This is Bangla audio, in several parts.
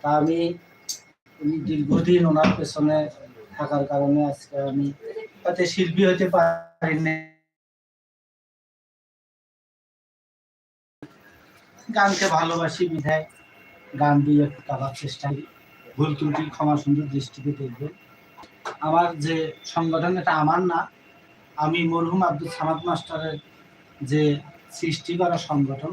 তা আমি দীর্ঘদিন ওনার পেছনে থাকার কারণে আজকে আমি হয়তো শিল্পী হতে পারিনি। গানকে ভালোবাসি বিধায়। গান দিয়ে একটু গাওয়ার চেষ্টা ভুল ত্রুটি, ক্ষমা সুন্দর দৃষ্টিতে দেখবেন আমার যে সংগঠন, এটা আমার না, আমি মরহুম আব্দুল সামাদ মাস্টারের যে সৃষ্টি করা সংগঠন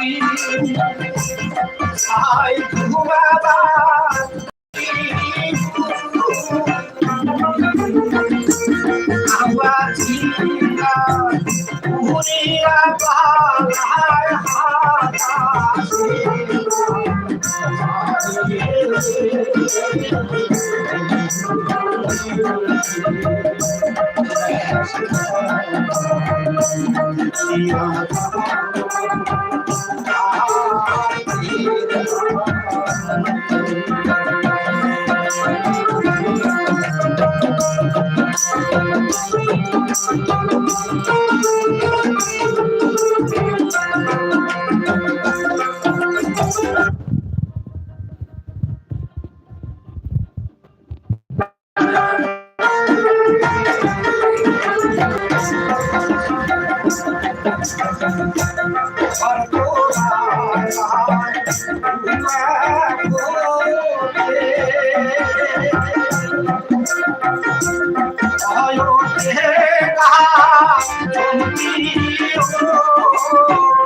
বাতাসে ঘুরি আই ঘুমাবা আওয়াজিয়া ঘুরিয়া পালায়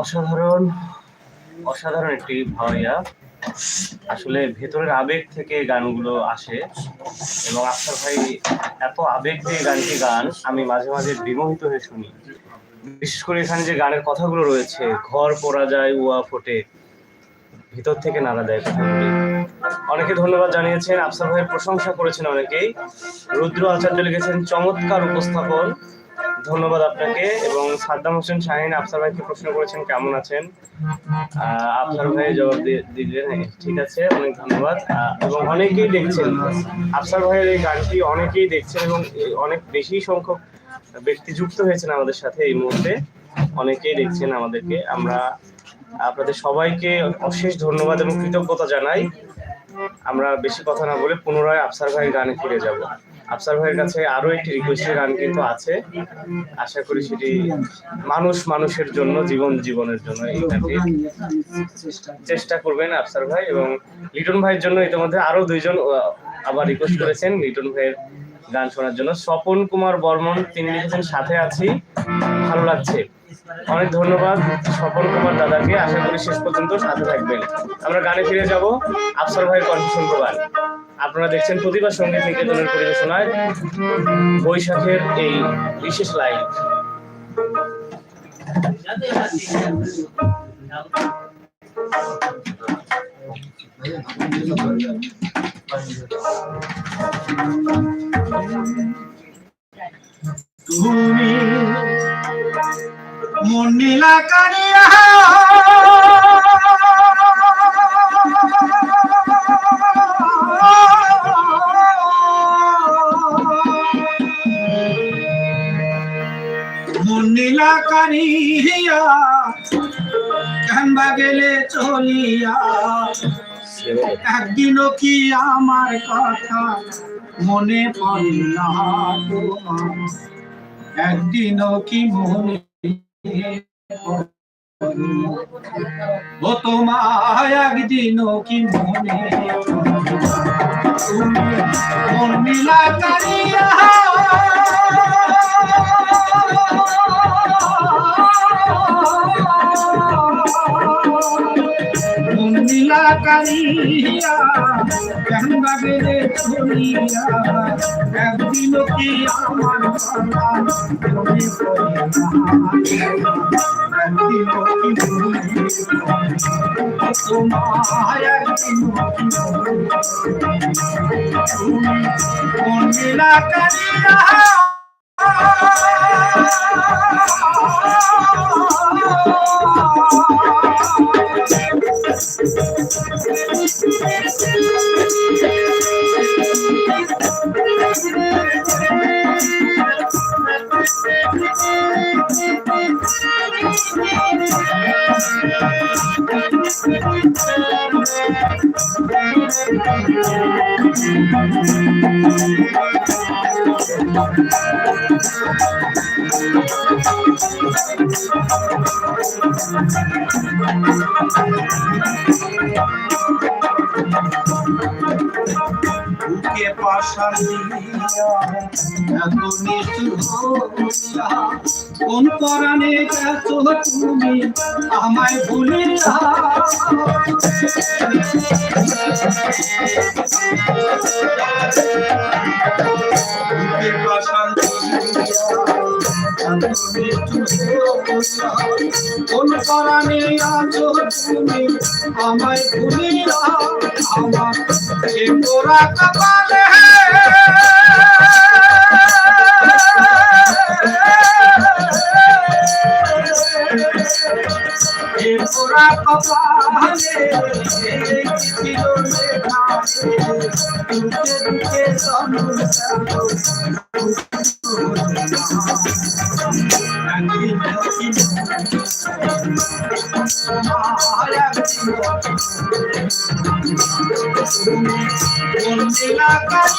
অসাধারণ অসাধারণ একটি ভাইয়া আসলে ভেতরের আবেগ থেকে গানগুলো আসে এবং আফসার ভাই এত আবেগ দিয়ে গানটি গান, আমি মাঝে মাঝে বিমোহিত হয়ে শুনি। বিশেষ করে এখানে যে গানের কথাগুলো রয়েছে, ঘর পড়া যায় উয়া ফোটে ভিতর থেকে নাড়া দেয় কথাগুলি অনেকে ধন্যবাদ জানিয়েছেন আফসার ভাইয়ের প্রশংসা করেছেন অনেকেই। রুদ্র আচার্য লিখেছেন চমৎকার উপস্থাপন। ধন্যবাদ আপনাকে এবং সাদ্দাম হোসেন শাহিন আফসার ভাইকে প্রশ্ন করেছেন কেমন আছেন? আফসার ভাই জবাব দিলেন হ্যাঁ, ঠিক আছে অনেক ধন্যবাদ। এবং অনেকেই দেখছেন আফসার ভাইয়ের এই গানটি অনেকেই দেখছেন এবং অনেক বেশি সংখ্যক ব্যক্তি যুক্ত হয়েছেন আমাদের সাথে এই মুহূর্তে। অনেকেই দেখছেন আমাদেরকে আমরা আপনাদের সবাইকে অশেষ ধন্যবাদ এবং কৃতজ্ঞতা জানাই। আমরা বেশি কথা না বলে পুনরায় আফসার ভাইয়ের গানে ফিরে যাব। আফসার ভাইয়ের কাছে আরও একটি রিকোয়েস্টের গান কিন্তু আছে। আশা করি সেটি মানুষ মানুষের জন্য, জীবন জীবনের জন্য এই চেষ্টা করবেন আফসার ভাই এবং লিটন ভাইয়ের জন্য ইতিমধ্যে আরও দুইজন আবার রিকোয়েস্ট করেছেন লিটন ভাইয়ের গান শোনার জন্য। স্বপন কুমার বর্মন, তিনি লিখেছেন, সাথে আছি, ভালো লাগছে। অনেক ধন্যবাদ স্বপন কুমার দাদাকে। আশা করি শেষ পর্যন্ত সাথে থাকবেন। আমরা গানে ফিরে যাব আফসার ভাইয়ের কণ্ঠ শুনব আপনারা দেখছেন প্রতিভা সংগীত নিকেতনের পরিবেশনায় বৈশাখের এই বিশেষ লাইভ তুমি নীলা মন নীলা কানিয়া কানবা গেলে চলিয়া। একদিনও কি আমার কথা মনে পড়ে না একদিনও কি মনে একদিনও কি মনে? তুমি মন মিলা কারিয়া মন মিলা কারিয়া কেন বেড়ে চলিয়া একদিন কি আমার কথা তোমার একদিন কি মনে পড়ে? তুমি মন মিলা কারিয়া বুকে পাশান দিয়া এত নিষ্ঠুর হইয়া কোন পরাণে গেছ তুমি? আমায় হইয়া কোন পরাণে আছো তুমি? আমায় ভুলিয়া আমার ওরা কপালে ছিল সে ভাবে দুঃখে দুঃখে সংসার মন্দিরা কাজ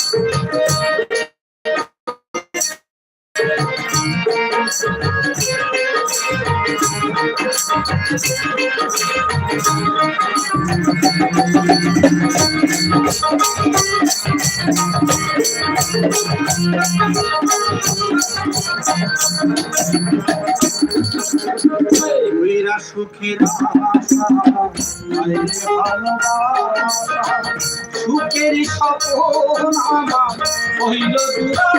Thank you. ভালোবাসা সুখের স্বপ্ন আমার মেরা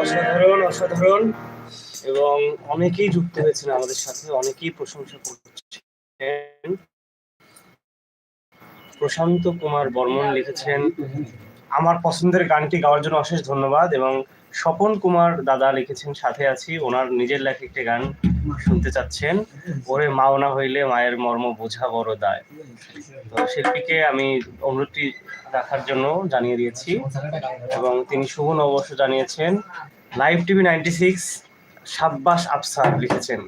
অসাধারণ অসাধারণ। এবং অনেকেই যুক্ত হয়েছেন আমাদের সাথে অনেকেই প্রশংসা করছেন। প্রশান্ত কুমার বর্মন লিখেছেন আমার পছন্দের গানটি গাওয়ার জন্য অশেষ ধন্যবাদ এবং স্বপন কুমার দাদা লিখেছেন সাথে আছি। ওনার নিজের লেখা একটি গান শুনতে চাচ্ছেন ওরে মাওনা হইলে মায়ের মর্ম বোঝা বড় দায়। তো শিল্পীকে আমি অনুরোধটি রাখার জন্য জানিয়ে দিয়েছি এবং তিনি শুভ নববর্ষ জানিয়েছেন। লাইভ টিভি নাইনটি সিক্স সাব্বাস আফসার লিখেছেন।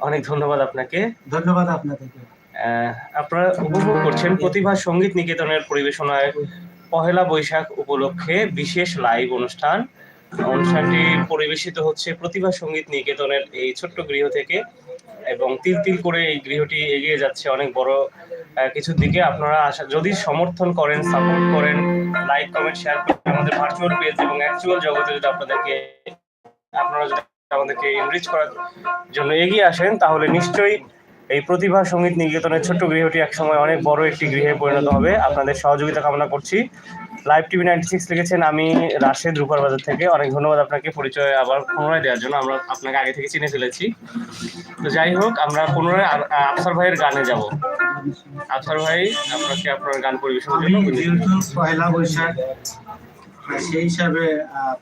অনেক ধন্যবাদ আপনাকে। ধন্যবাদ আপনাদেরকে। আহ, আপনারা উপভোগ করছেন প্রতিভা সংগীত নিকেতনের পরিবেশনায় পহেলা বৈশাখ উপলক্ষে বিশেষ লাইভ অনুষ্ঠান। অনুষ্ঠানটি পরিবেশিত হচ্ছে প্রতিভা সংগীত নিকেতনের এই ছোট্ট গৃহ থেকে এবং তিল তিল করে এই গৃহটি এগিয়ে যাচ্ছে অনেক বড় কিছুর দিকে। আপনারা আশা, যদি সমর্থন করেন সাপোর্ট করেন লাইক কমেন্ট শেয়ার করেন, আমাদের ভার্চুয়াল পেজ এবং অ্যাকচুয়াল জগতে যদি আপনাদেরকে, আপনারা যদি আমাদেরকে এনরিচ করার জন্য এগিয়ে আসেন, তাহলে নিশ্চয়ই এই প্রতিভা সংগীত নিকেতনের ছোট্ট গৃহটি একসময় অনেক বড় একটি গৃহে পরিণত হবে। আপনাদের সহযোগিতা কামনা করছি। লাইভ টিভি নাইনটি সিক্স লিখেছেন আমি রাশেদ রূপার বাজার থেকে। অনেক ধন্যবাদ আপনাকে পরিচয় আবার পুনরায় দেওয়ার জন্য। আমরা আপনাকে আগে থেকে চিনে ফেলেছি। তো যাই হোক আমরা পুনরায় আফসার ভাইয়ের গানে যাব। আফসার ভাই আপনাকে আপনার গান। যেহেতু পয়লা বৈশাখ সেই হিসাবে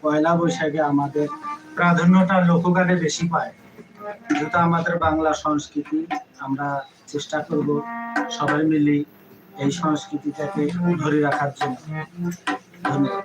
পয়লা বৈশাখে আমাদের প্রাধান্যটা লোকগানে বেশি পায়। যেহেতু আমাদের বাংলা সংস্কৃতি, আমরা চেষ্টা করব সবাই মিলে এই সংস্কৃতিটাকে ধরে রাখার জন্য। ধন্যবাদ।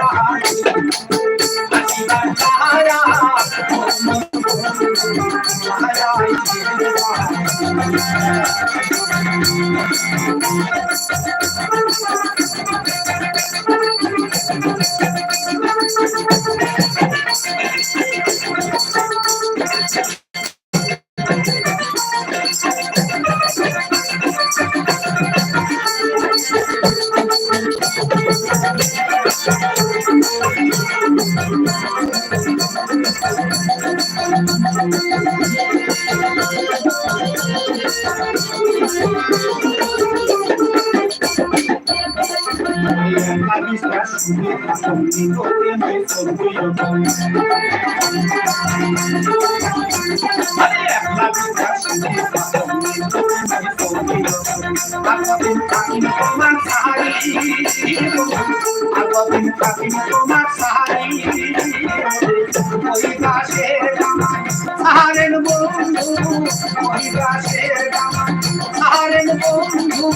বন্ধু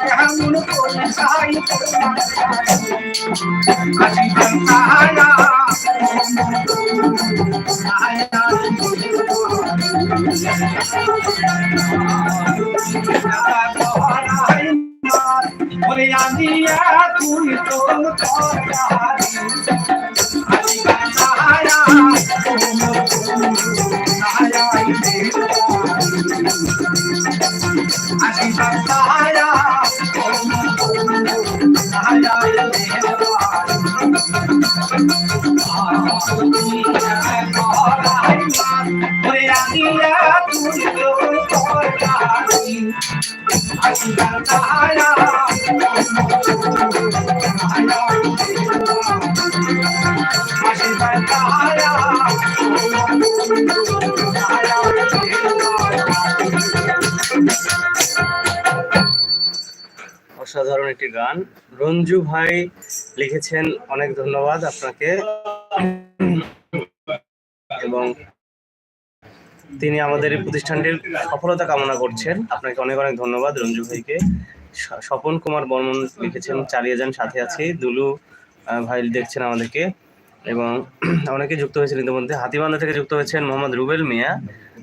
কেমন করে সাই তুই তোর তরকারি গান। রঞ্জু ভাই লিখেছেন, অনেক ধন্যবাদ আপনাকে। এবং তিনি আমাদের এই প্রতিষ্ঠানটির সফলতা কামনা করছেন। আপনাকে অনেক অনেক ধন্যবাদ রঞ্জু ভাইকে। স্বপন কুমার বর্মন লিখেছেন, চালিয়ে যান, সাথে আছি। দুলু ভাই দেখছেন আমাদেরকে। এবং অনেকে যুক্ত হয়েছেন ইতিমধ্যে। হাতিবান্ধা থেকে যুক্ত হয়েছেন মোহাম্মদ রুবেল মিয়া।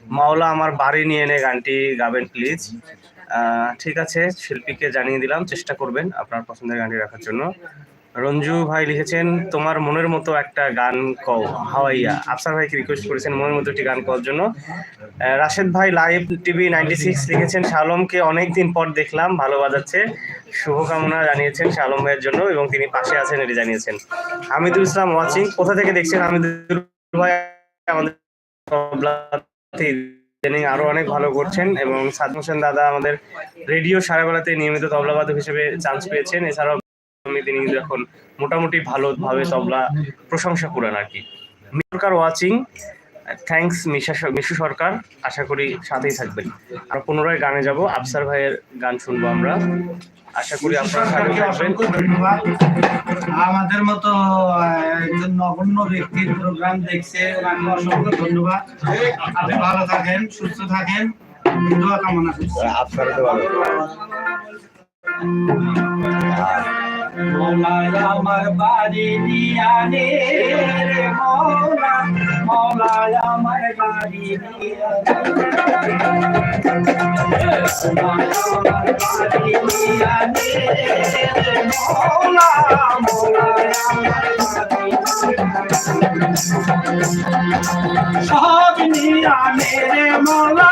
মাওলা আমার বাড়ি নিয়ে এনে গানটি, গাবেন প্লিজ। ঠিক আছে, শিল্পীকে জানিয়ে দিলাম, চেষ্টা করবেন আপনার পছন্দের গানটি রাখার জন্য। রঞ্জু ভাই লিখেছেন, তোমার মনের মতো একটা গান কও। হাওয়াইয়া। আফসার ভাইকে রিকোয়েস্ট করেছেন, মনের মতো একটি গান কওয়ার জন্য। রাশেদ ভাই, লাইভ টিভি নাইনটি সিক্স লিখেছেন, শালমকে অনেকদিন পর দেখলাম, ভালো বাজাচ্ছে। শুভকামনা জানিয়েছেন শালম ভাইয়ের জন্য এবং তিনি পাশে আছেন এটি জানিয়েছেন। হামিদুল ইসলাম ওয়াচিং কোথা থেকে দেখছেন হামিদুল ভাই? আমাদের তবলাতে আরও আরও অনেক ভালো করছেন এবং সাদ হোসেন দাদা আমাদের রেডিও সারাবেলাতে নিয়মিত তবলাবাদক হিসেবে চান্স পেয়েছেন। এছাড়াও তিনি এখন মোটামুটি ভালোভাবে তবলা প্রশংসা করেন আর কি। সরকার ওয়াচিং থ্যাংকস মিশা মিশু সরকার, আশা করি সাথেই থাকবেন। আর পুনরায় গানে যাব। আফসার ভাইয়ের গান শুনব আমরা। আশা করি আমাদের মতো একজন নগণ্য ব্যক্তির প্রোগ্রাম দেখছে ওনাকে অসংখ্য ধন্যবাদ। আপনি ভালো থাকেন সুস্থ থাকেন। দোয়া কামনা করছি। আপনারা ভালো। মৌলায় আমার বাড়ি নিয়ানে রে মৌলা, মৌলায় আমার বাড়ি মৌলা, মৌলায় সব নিয়ানে রে মৌলা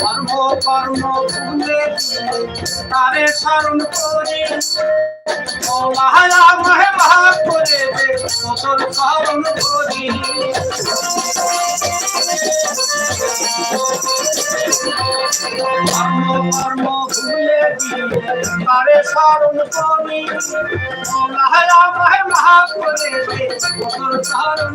কর্ম কর্ম ভুলে তারে স্মরণ করি। ও মহায়া মহে মহা করে তোর স্মরণ করি। কর্ম কর্ম ভুলে তারে স্মরণ করি। ও মহায়া মহে মহা করে দে তোর স্মরণ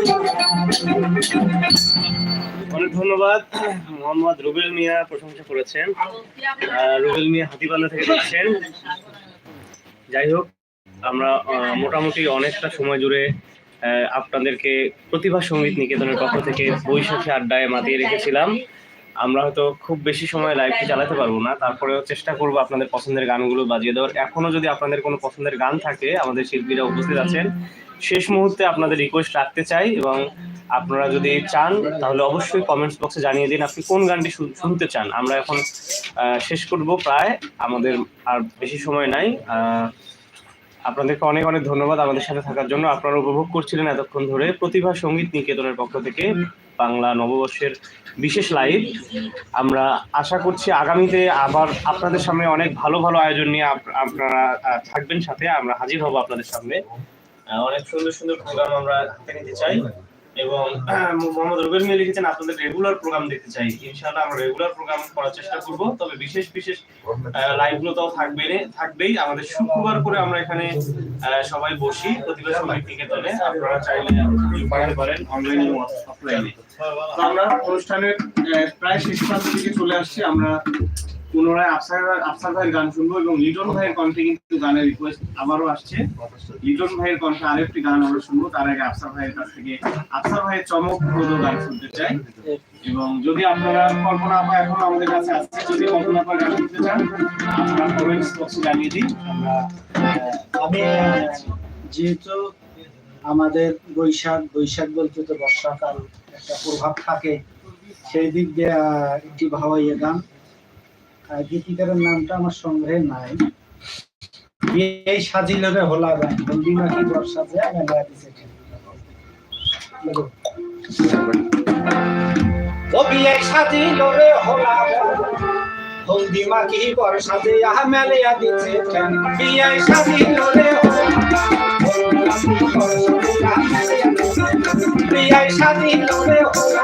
অনেক ধন্যবাদ। মোহাম্মদ রুবেল মিয়া প্রশংসা করেছেন। রুবেল মিয়া হাতিবান্ধা থেকে দেখছেন যাই হোক, আমরা মোটামুটি অনেকটা সময় জুড়ে আপনাদেরকে প্রতিভা সংগীত নিকেতনের পক্ষ থেকে বৈশাখী আড্ডায় মাতিয়ে রেখেছিলাম। আমরা হয়তো খুব বেশি সময় লাইভটি চালাতে পারব না। তারপরেও চেষ্টা করব আপনাদের পছন্দের গানগুলো বাজিয়ে দেওয়ার। এখনও যদি আপনাদের কোনো পছন্দের গান থাকে, আমাদের শিল্পীরা উপস্থিত আছেন শেষ মুহূর্তে আপনাদের রিকোয়েস্ট রাখতে চাই এবং আপনারা যদি চান, তাহলে অবশ্যই কমেন্টস বক্সে জানিয়ে দিন আপনি কোন গানটি শুনতে চান। আমরা এখন শেষ করব প্রায়। আমাদের আর বেশি সময় নাই। আপনাদেরকে অনেক অনেক ধন্যবাদ আমাদের সাথে থাকার জন্য। আপনারা উপভোগ করছিলেন এতক্ষণ ধরে প্রতিভা সংগীত নিকেতনের পক্ষ থেকে বাংলা নববর্ষের বিশেষ লাইভ আমরা আশা করছি আগামীতে আবার আপনাদের সামনে অনেক ভালো ভালো আয়োজন নিয়ে আপ- আপনারা থাকবেন সাথে। আমরা হাজির হব আপনাদের সামনে। অনেক সুন্দর সুন্দর প্রোগ্রাম আমরা হাতে নিতে চাই এবং মোহাম্মদ রুবেল মিয়া লিখেছেন, আপনাদের রেগুলার প্রোগ্রাম দেখতে চাই। ইনশাআল্লাহ আমরা রেগুলার প্রোগ্রাম করার চেষ্টা করব, তবে বিশেষ বিশেষ লাইভগুলো তো থাকবে থাকবেই। আমাদের শুক্রবার করে আমরা এখানে সবাই বসি প্রতিভা সংগীত নিকেতনে আপনারা চাইলে পাঠাতে পারেন অনলাইনে অফলাইনে আমরা অনুষ্ঠানের প্রায় শেষ প্রান্তের দিকে চলে আসছি। আমরা পুনরায় আফসার আফসার ভাইয়ের গান শুনব এবং লিটন ভাইয়ের কণ্ঠে কিন্তু গানের রিকোয়েস্ট আবারও আসছে। লিটন ভাইয়ের কণ্ঠে আরেকটি গান আমরা শুনব, তার আগে আফসার ভাইয়ের কাছ থেকে আফসার ভাইয়ের চমকপ্রদ গান শুনতে চাই। এবং যদি আপনারা কল্পনা আপা এখন আমাদের কাছে আসছে যদি কল্পনা আপা গান শুনতে চান কমেন্টস বক্সে জানিয়ে যেহেতু আমাদের বৈশাখ বৈশাখ বলতে তো বর্ষাকাল একটা প্রভাব থাকে, সেই দিক দিয়ে একটি ভাওয়াইয়া গান। গীতিকারের নামটা আমার সংগ্রহে নাই। এই সাজিল রে হোলা গান, হলদি মাখি বর্ষা যে গান রাখিছে কবি এই সাজিল রে হোলা হলদি মাখি বর্ষা যে আহা মেলিয়া দিছে কেন বিয়ে সাজিল রে রে হোলা